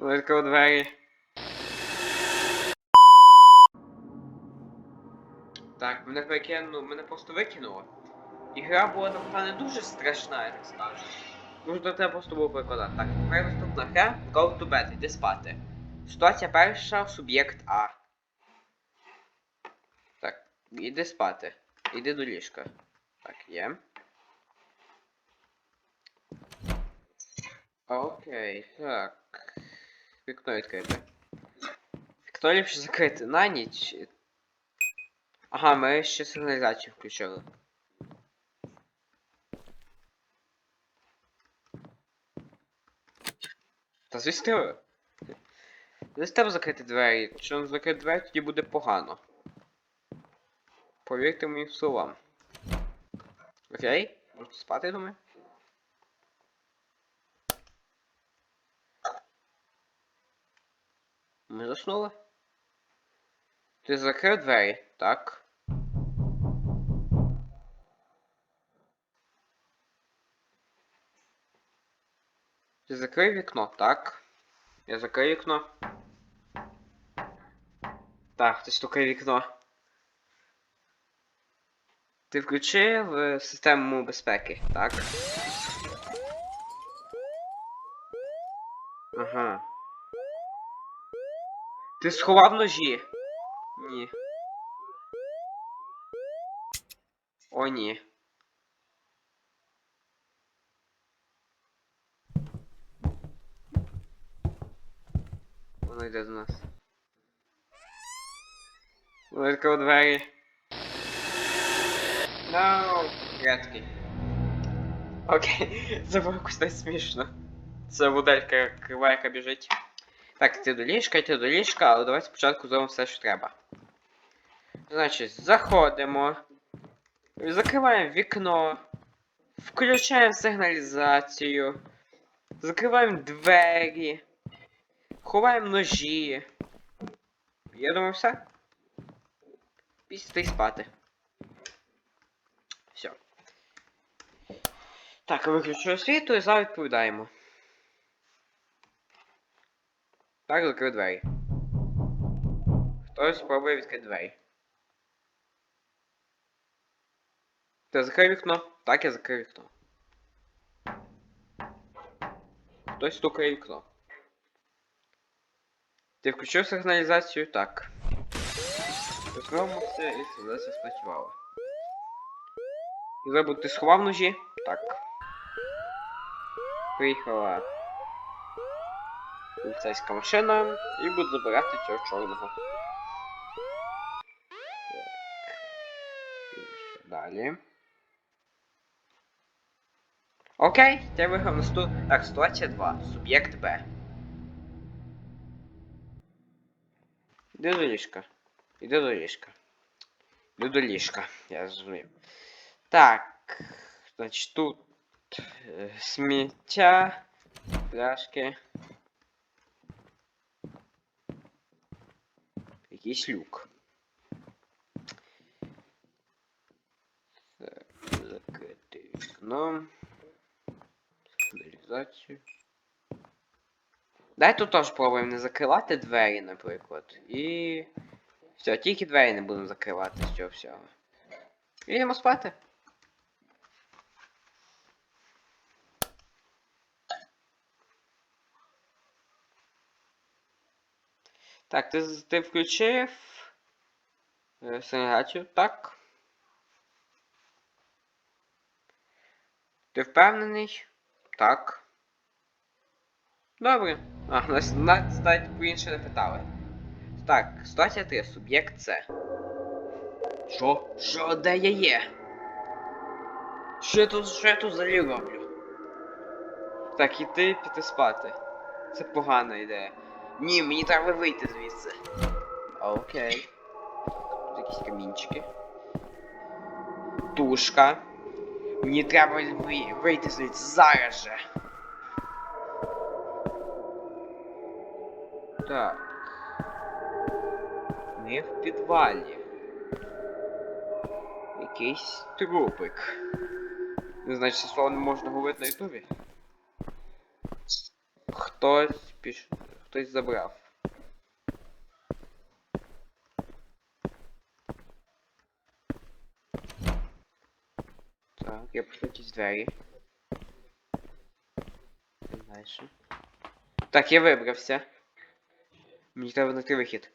Відкрив двері. Так, мене викинуло, мене просто викинуло. І гра була напевно не дуже страшна, я так скажу. Може до тебе просто було прикладати. Так, тепер наступна гра Go to bed, іди спати. Ситуація перша, суб'єкт А. Так, іди спати. Іди до ліжка. Так, є. Окей, так. Вікно відкрите. Вікно ліпше закрити на ніч. Ага, ми ще сигналізацію включили. Та звісно треба. Звісно треба закрити двері. Якщо не закрити двері, тоді буде погано. Повірте моїм словам. Окей? Можете спати, думаю? Ми заснули? Ти закрив двері, так? Ти закрив вікно, так? Я закрив вікно. Так, хтось стукає вікно. Ти включив е, систему безпеки, так? Ти сховав ножі? Ні. О, ні. Воно йде до нас. Воно відкрив двері. No, Грецький. Окей, це було не смішно. Це моделька крива, яка біжить. Так, ти до ліжка, йти до ліжка, але давай спочатку зробимо все, що треба. Значить, заходимо. Закриваємо вікно. Включаємо сигналізацію. Закриваємо двері. Ховаємо ножі. Я думаю, все. Після спати. Все. Так, виключую світло і зараз відповідаємо. Так, закрив двері. Хтось спробує відкрити двері. Ти закрив вікно? Так, я закрив вікно. Хтось стукає вікно. Ти включив сигналізацію? Так. Спробувався і сигналізація спрацювала. Забудь, ти сховав ножі? Так. Приїхала поліцейська машина і буде забирати цього чорного. Далі. Окей, я виграв на сту. Так, ситуація 2. Суб'єкт Б. Іди до ліжка. Іди до ліжка. Іди до ліжка, я зрозумів. Так. Значить тут е, сміття, пляшки. Якийсь люк. Так, закрити вікно. Сигналізацію. Дай тут теж пробуємо не закривати двері, наприклад. І. Все, тільки двері не будемо закривати з цього всього. Ідемо спати. Так, ти, ти включив е, сигналізацію? Так. Ти впевнений? Так. Добре. А, нас, навіть по інше не питали. Так, ситуація 3. Суб'єкт С. Що? Що, де я є? Що я тут, що я тут взагалі роблю? Так, іти піти спати. Це погана ідея. Ні, мені треба вийти звідси. Окей. Тут якісь камінчики. Тушка. Мені треба ви- вийти звідси зараз же. Так. Ми в підвалі. Якийсь трупик. Не знаю, чи це слово не можна говорити на ютубі. Хтось піш... Хтось забрав. Так, я пишу якісь двері. Дальше. Так, я вибрався. Мені треба знайти вихід.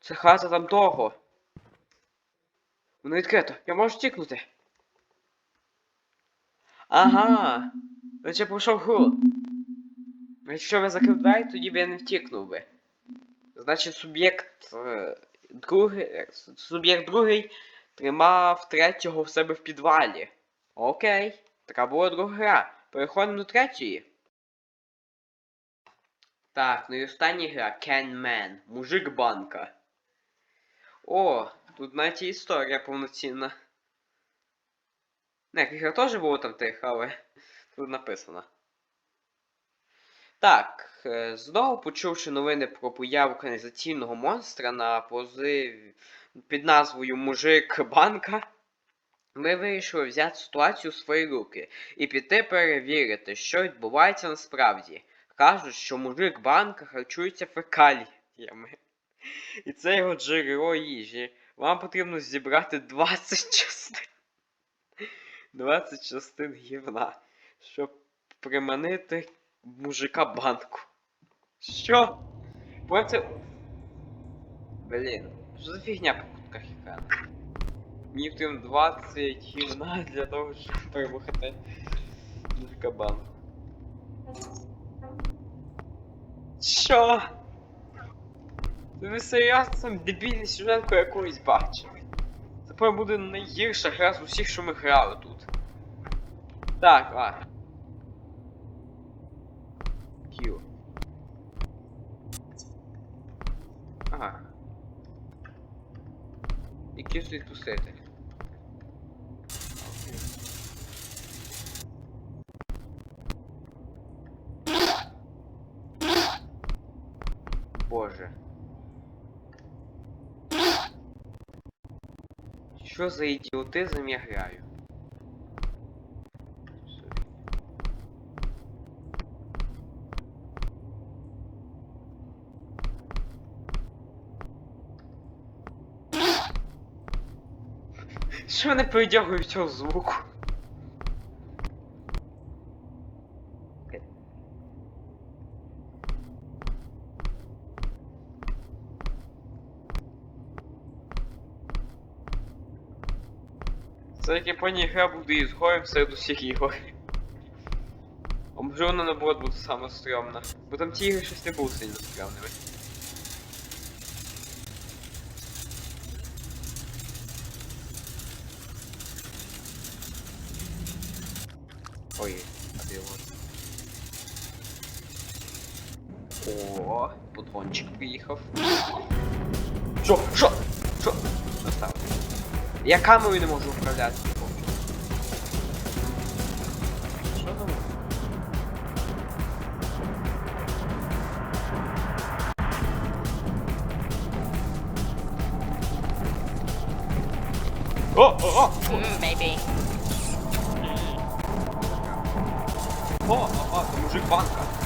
Це хата там того. Воно відкрито. Я можу тікнути. Ага. Значить пройшов гру. Якщо ви закрив двері, тоді б я не втікнув би. Значить, суб'єкт е, другий. е, Суб'єкт другий тримав третього в себе в підвалі. Окей. Така була друга гра. Переходимо до третьої. Так, ну і остання гра Man. Мужик банка. О, тут навіть і історія повноцінна. Не, гра теж було там тих, але написано. Так, е, знову почувши новини про появу каналізаційного монстра на позиві під назвою Мужик Банка, ми вирішили взяти ситуацію в свої руки і піти перевірити, що відбувається насправді. Кажуть, що мужик банка харчується фекаліями. І це його джерело їжі. Вам потрібно зібрати 20 частин. 20 частин гівна, щоб приманити мужика банку. Що? Потім це. Блін, що за фігня по кутках екрану? Мені потрібно 20 гівна для того, щоб перемогти мужика банку. Що? Ви серйозно сам дебільний сюжетку якусь бачили? Це буде найгірша гра з усіх, що ми грали тут. Так, ладно. Q. Ага. І Q слід пустити. Боже. Що за ідіотизм я граю? Що не передягую цього звуку? Це як Японія гра буде ізгоєм серед усіх ігор. А може вона наоборот буде саме стрьомна. Бо там ті ігри щось не були сильно стрьомними. Ой, а де його? О, приїхав. Що? Що? Що? Настав. Я камерою не можу управляти. Що там? О, о, о! Mm, maybe. О, о, о, це мужик банка.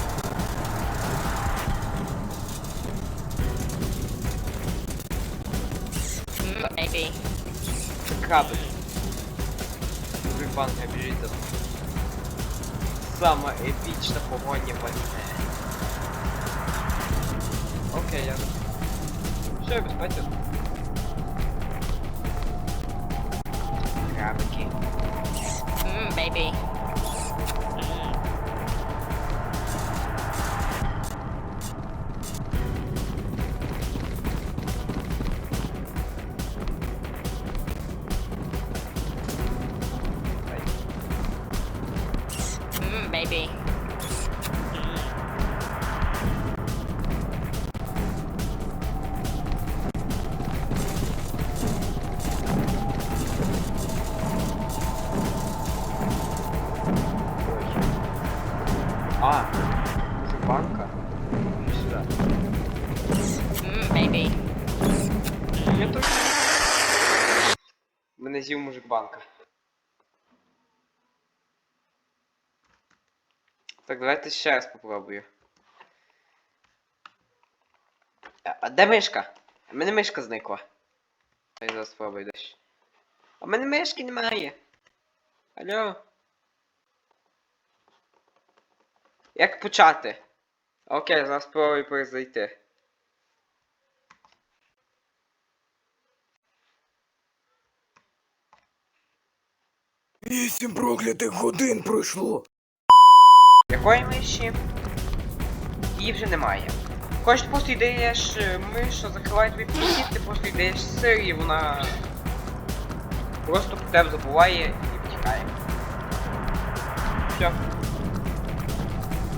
Крабик. Мужик банка ним. Сама епічна погоня в. Окей, я Все, я безпечен. Ммм, Mm. З'їв мужик банка. Так, давайте ще раз попробую. А, де мишка? У мене мишка зникла. Я зараз спробую десь. А в мене мишки немає. Алло. Як почати? Окей, зараз спробую перезайти. Вісім проклятих годин пройшло. Якої миші? Її вже немає. Хоч ти просто йдеш е, миша, закриває тобі вхід, ти просто йдеш сир і вона просто про тебе забуває і втікає. Все.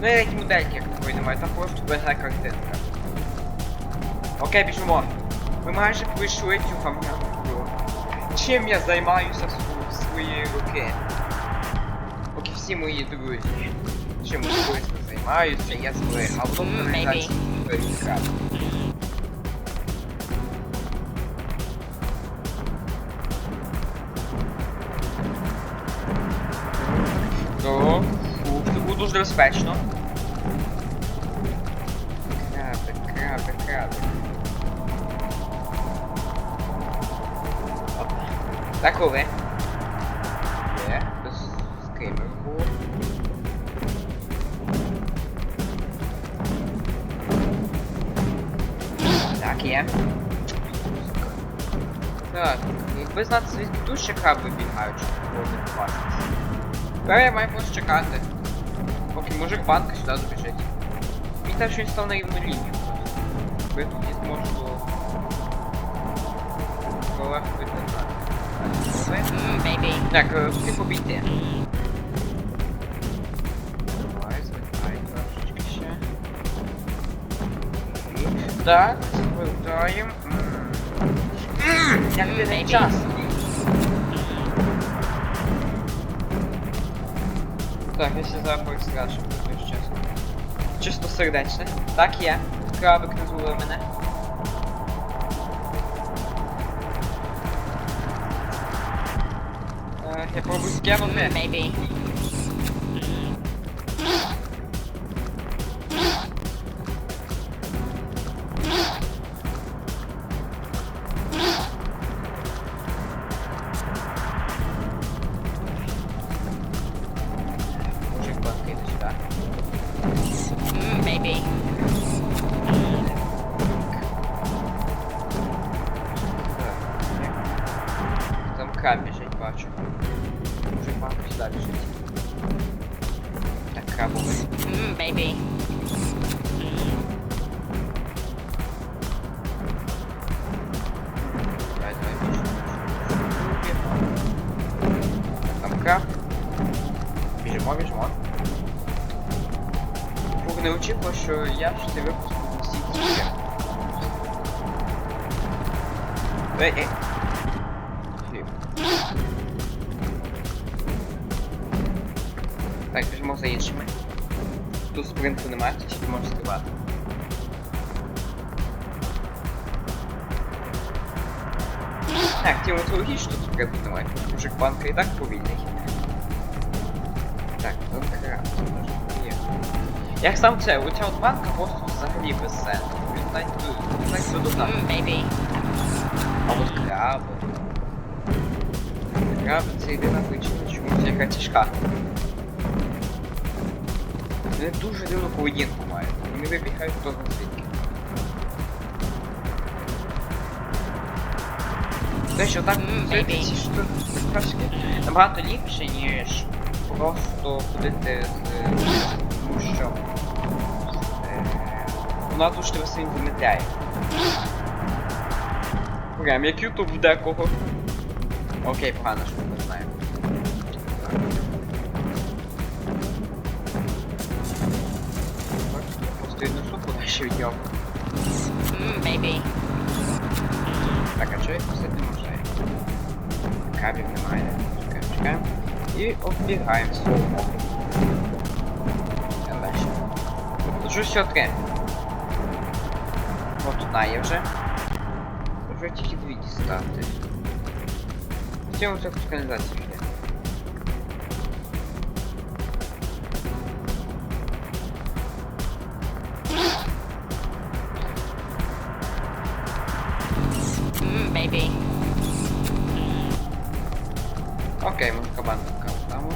Ну і які модельки, як такої немає, там просто безна картинка. Окей, біжимо. Ми майже пройшли цю гамнянку. Чим я займаюся в свої роки? Поки всі мої друзі. Чим корисно займаюся, я зберігав М, організацію перекрат. То, фу, це буде дуже безпечно. Краби, краби, краби. Опа. Так, коли? Якби знати звідки тут ще краби бігають, щоб було не. Тепер я маю просто чекати. Поки мужик банка сюди добіжить. Мені так, що він став на рівну лінію я тут не зможу до... Колег. Mm. Так, е, встиг обійти. Давай, звикай трошечки ще. І- Так, звертаємо. Як ти не час? Так, я ще запах скажу, бути чесно. Чисто сердечне. Так є. Крабик не зловив мене. Е, Я пробую скинути. Там краб біжить, бачу. Мужик банки сюди біжить. Так, крабовий. Mm, maybe. Давай, давай, біжу. Там краб. Біжимо, біжимо. Фух, не очікував, що я в цей випуск буду всі тільки. Ей, ей. Так, біжимо за іншими. Тут спринту немає, ще можеш стрибати. Так, тему логічно тут спринту немає. Мужик банка і так повільний. Так, ну краб, це може є. Як сам це, оця от банка просто взагалі без сенсу. Він навіть видобна. Mm, maybe. А от краби. Краби це єдина причина, чому ця гра тяжка. Вони дуже дивну поведінку мають. Вони вибігають зна звідки. Те, що так трошки набагато ліпше, ніж просто ходити з... Тому що... Е, вона дуже тебе сильно замедляє. Прям як Ютуб в декого. Окей, погано, що не знаємо. Відношу подальше від нього. Mm, maybe. Так, а чого я пустити не можу? Кабів немає. Чекаємо, чекаємо. І оббігаємо свого мову. Йдемо далі. Тут щось все три. От одна є вже. Вже Okej, mam chyba każdemu.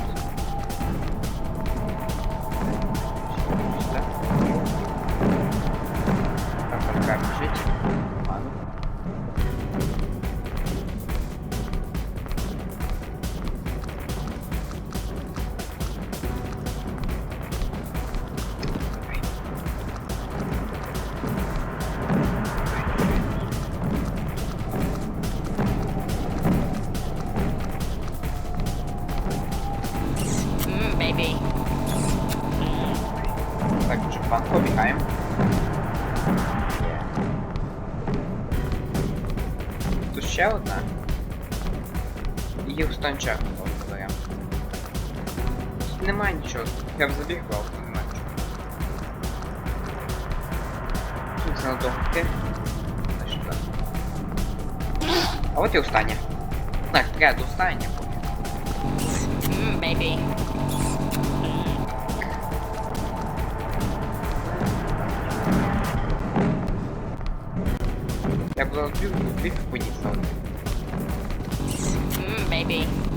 План побігаємо. Тут ще одна. Її в станчах заберемо. Тут немає нічого. Я б забіг, але немає нічого. Тут. Значить. А от і остання. Так, треба до останнє поки. Mmm, baby. Я б зараз дві, дві поніс, але Mmm, baby. Ще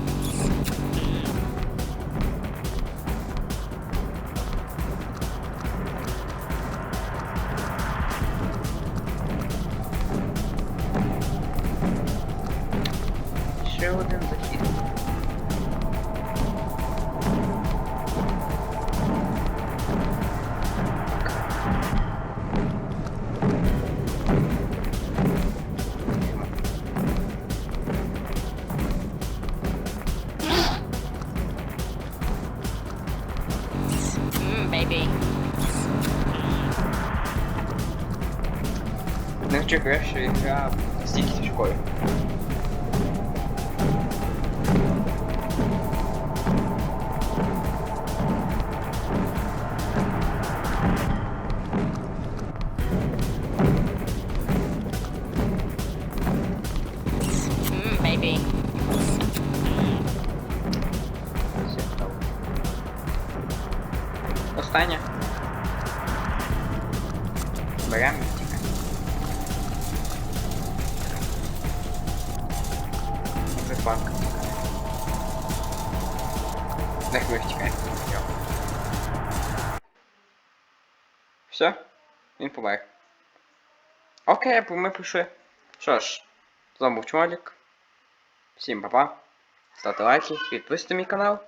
Не очікую, що ігра стільки тяжкою. Mmm, baby. помер. Окей, ми пішли. Що ж, з вами був Чмолік. Всім па-па. Ставте лайки, підписуйте мій канал.